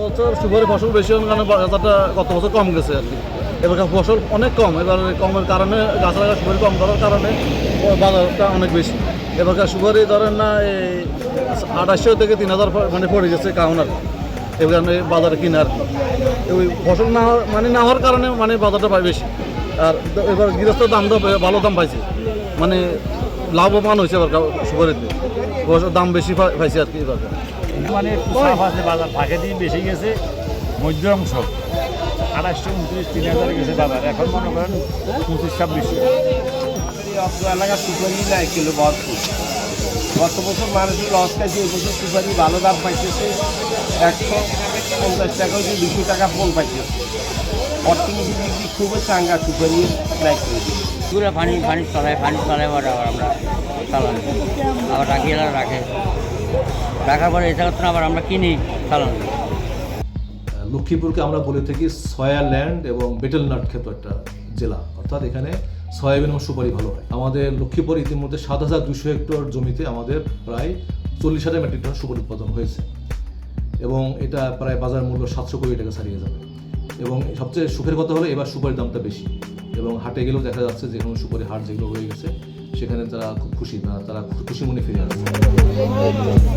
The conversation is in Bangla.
বছর সুপারি ফসল বেশি হওয়ার কারণে বাজারটা গত বছর কম গেছে আর কি। এবার ফসল অনেক কম, এবার কমের কারণে গাছ লাগা সুপারি কম করার কারণে বাজারটা অনেক বেশি। এবারকার সুপারি ধরেন না, এই আঠাশশো থেকে তিন হাজার মানে পড়ে গেছে কাউনার এবার কারণে বাজারে কিনে আর কি। ওই ফসল না মানে না হওয়ার কারণে মানে বাজারটা পাই বেশি। আর এবার গৃহস্থ দামটা ভালো দাম পাইছে। মানে লাভবান হয়েছে এবার সুপারিতে। ফসল দাম বেশি পাইছে আর কি এবার মানে বাজার ফাঁকে দিয়ে বেশি গেছে মধ্য অংশ। আড়াইশো উনত্রিশ তিন হাজার গেছে বাজার। এখন মনে করেন পঁচিশ ছাব্বিশশো এলাকার সুপারি নাই কিলো ভরপুর গত বছর মানুষের লস খাইছে এই বছর সুপারি ভালো দাম পাইতেছে একশো পঞ্চাশ টাকা হচ্ছে দুশো টাকা ফোন পাইতেছে অর্থনীতি দিক দিয়ে খুবই চাঙ্গা সুপারি নাই করে পানি পানি চলায় পানি চলায় আবার আমরা চালান। আবার রাখি এলা রাখে। রাখার পরে এটা করতে আবার আমরা কিনি চালান। লক্ষ্মীপুরকে আমরা বলে থাকি সয়া ল্যান্ড এবং বেটেল নাট ক্ষেত্র একটা জেলা। অর্থাৎ এখানে সয়াবিন এবং সুপারি ভালো হয়। আমাদের লক্ষ্মীপুর ইতিমধ্যে সাত হাজার দুশো হেক্টর জমিতে আমাদের প্রায় চল্লিশ হাজার মেট্রিক টন সুপারি উৎপাদন হয়েছে। এবং এটা প্রায় বাজার মূল্য সাতশো কোটি টাকা ছাড়িয়ে যাবে। এবং সবচেয়ে সুখের কথা হলো এবার সুপারির দামটা বেশি। এবং হাটে গেলেও দেখা যাচ্ছে যে কোনো সুপারি হাট যেগুলো হয়ে গেছে, সেখানে তারা খুব খুশি, না, তারা খুশি মনে ফিরে আসছে।